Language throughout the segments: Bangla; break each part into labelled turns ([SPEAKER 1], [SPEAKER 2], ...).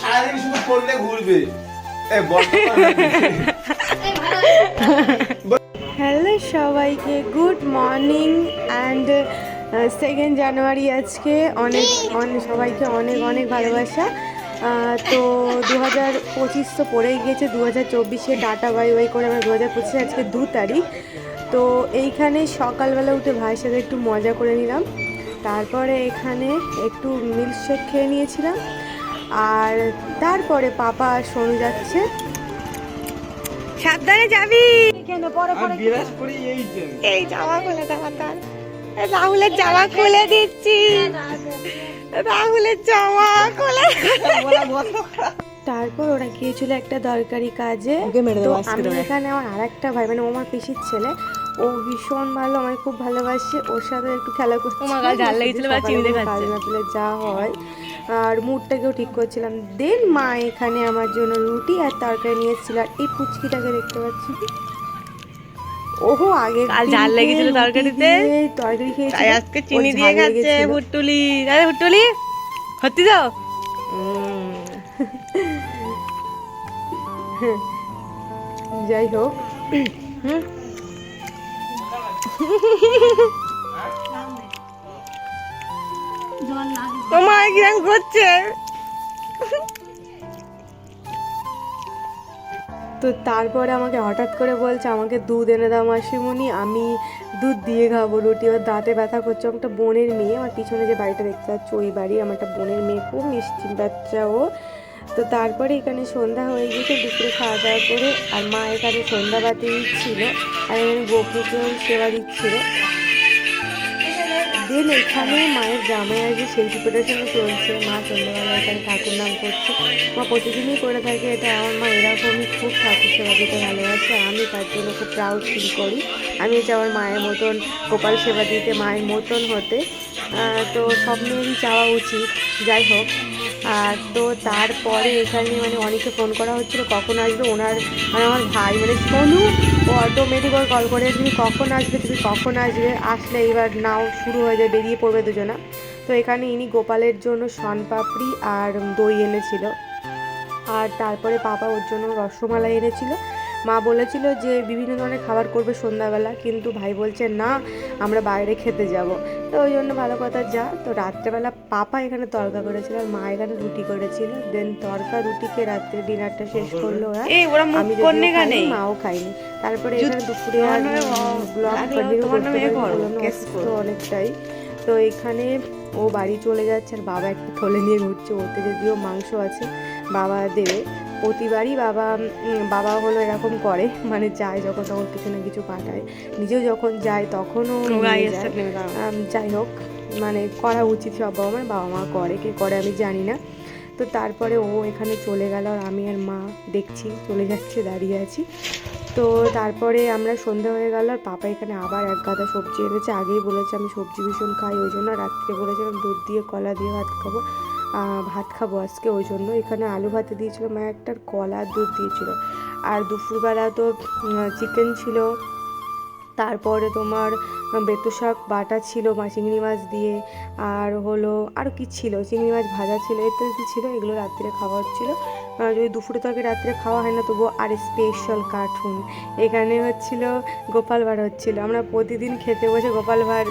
[SPEAKER 1] সারাদিন শুধু করলে ঘুরবে। এ বর্তমান
[SPEAKER 2] হ্যালো সবাইকে, good morning and second January আজকে। অনেক অনেক, সবাইকে অনেক অনেক ভালোবাসা। তো দু হাজার পঁচিশ তো পড়েই গিয়েছে দু হাজার চব্বিশে ডাটা বাই বাই করে আমরা দু হাজার পঁচিশে আজকে দু তারিখ। তো এইখানে সকালবেলা উঠে ভাইয়ের সাথে একটু মজা করে নিলাম। তারপরে এখানে একটু মিল্কশেক খেয়ে নিয়েছিলাম। আর তারপরে পাপা আর সোনু যাচ্ছে। সাবধানে যাবি। কেন? পরে
[SPEAKER 1] পরে। বিরাজ করি এই যে।
[SPEAKER 2] এই জামা খুলে দেওয়া তার রাহুলের জামা খুলে দিচ্ছি। রাহুলের জামা খুলে তারপর ওরা গিয়েছিল একটা দরকারি কাজে। তো আমি এখানে আমার আর একটা ভাই মানে ও আমার পিসির ছেলে। ও ভীষণ ভালো আমায় খুব ভালোবাসে। ওর সাথে একটু খেলা করছি যা হয়। আর মুডটাকেও ঠিক করছিলাম। দেন মা এখানে আমার জন্য রুটি আর তরকারি নিয়ে এসেছিল। আর এই পুচকিটাকে দেখতে পাচ্ছি। ওহো আগে
[SPEAKER 3] কাল ঝাল লেগেছিল তরকারিতে?
[SPEAKER 2] তরকারি খেয়েছিল।
[SPEAKER 3] তাই আজকে চিনি দিয়ে খাচ্ছে। ভুট্টুলি। আরে ভুট্টুলি সত্যি তো?
[SPEAKER 2] যাই হোক।
[SPEAKER 3] তোমার কিরম করছে।
[SPEAKER 2] তো তারপরে আমাকে হঠাৎ করে বলছে আমাকে দুধ এনে দাও মাসিমণি আমি দুধ দিয়ে খাব রুটি ওর দাঁতে ব্যথা করছে। আমার একটা বোনের মেয়ে আমার পিছনে যে বাড়িটা দেখতে পাচ্ছ ওই বাড়ি আমার একটা বোনের মেয়ে খুব মিষ্টি বাচ্চা ও। তো তারপরে এখানে সন্ধ্যা হয়ে গেছে দুপুরে খাওয়া দাওয়া করে আর মা এখানে সন্ধ্যা বাতি দিচ্ছিল আর এখানে গোপুকেও সেবা দিচ্ছিল। দেন এখানে মায়ের জামাই আছে সেই প্রিপারেশনে চলছে। মা সন্ধ্যাবেলা এখানে ঠাকুর নাম করছে। মা প্রতিদিনই করে থাকে এটা। আমার মা এরকমই খুব ঠাকুর সেবা দিতে ভালোবাসে। আমি তার জন্য খুব প্রাউড ফিল করি। আমি চাই আমার মায়ের মতন গোপাল সেবা দিতে, মায়ের মতন হতে। তো সব মেয়েরই চাওয়া উচিত। যাই হোক। আর তো তারপরে এখানে মানে অনেকে ফোন করা হচ্ছিল, কখন আসবে ওনার মানে আমার ভাই মানে সোনু ও অটোমেটিক কল করে তুমি কখন আসবে, তুমি কখন আসবে, আসলে এবার নাও শুরু হয়ে যায়, বেরিয়ে পড়বে দুজনা। তো এখানে ইনি গোপালের জন্য শনপাপড়ি আর দই এনেছিল। আর তারপরে পাপা ওর জন্য রসমালাই এনেছিল। মা বলেছিল যে বিভিন্ন ধরনের খাবার করবে সন্ধ্যাবেলা কিন্তু ভাই বলছে না আমরা বাইরে খেতে যাব। তো ওই জন্য ভালো কথা যা। তো রাত্রেবেলা পাপা এখানে তরকা করেছিল আর মা এখানে রুটি করেছিল। দেন তরকা রুটিকে রাত্রে ডিনারটা শেষ করল ওরা। আমি খাইনি, মাও খাইনি। তারপরে এখানে দুপুরে আর ব্লগ কন্টিনিউ করতে। অনেকটাই। তো এখানে ও বাড়ি চলে যাচ্ছে আর বাবা একটা থলে নিয়ে ঘুরছে। ওতে যদিও মাংস আছে বাবা দেবে। প্রতিবারই বাবা বাবা হলো এরকম করে মানে যায় যখন তখন কিছু না কিছু পাঠায়। নিজেও যখন যায় তখনও যাই হোক মানে করা উচিত সব বাবা মার বাবা মা করে কে করে আমি জানি না। তো তারপরে ও এখানে চলে গেল আর আমি আর মা দেখছি চলে যাচ্ছে দাঁড়িয়ে আছি। তো তারপরে আমরা সন্ধ্যা হয়ে গেল আর পাপা এখানে আবার এক গাদা সবজি এনেছে। আগেই বলেছে আমি সবজি ভীষণ খাই ওই জন্য রাত্রে বলেছিলাম দুধ দিয়ে কলা দিয়ে ভাত খাব। ভাত খাব আজকে ওই জন্য এখানে আলু ভাতে দিয়েছিল মা একটা কলা দুধ দিয়েছিল। আর দুপুরবেলা তো চিকেন ছিল তারপরে তোমার বেতু শাক বাটা ছিল মা চিংড়ি মাছ দিয়ে আর হলো আর কি ছিল চিংড়ি মাছ ভাজা ছিল ইত্যাদি ছিল এগুলো রাত্রে খাওয়া হচ্ছিল। আহ, যদি দুপুরে তো আগে রাত্রে খাওয়া হয় না, তবুও আর স্পেশাল কার্টুন এখানে হচ্ছিল গোপাল ভাঁড় হচ্ছিল। আমরা প্রতিদিন খেতে বসে গোপাল ভাঁড়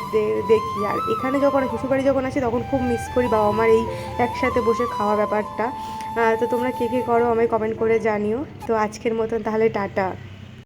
[SPEAKER 2] দেখি। আর এখানে যখন শ্বশুরবাড়ি যখন আসি, তখন খুব মিস করি বাবা আমার এই একসাথে বসে খাওয়া ব্যাপারটা। তো তোমরা কে কে করো আমায় কমেন্ট করে জানিও। তো আজকের মতন তাহলে টাটা।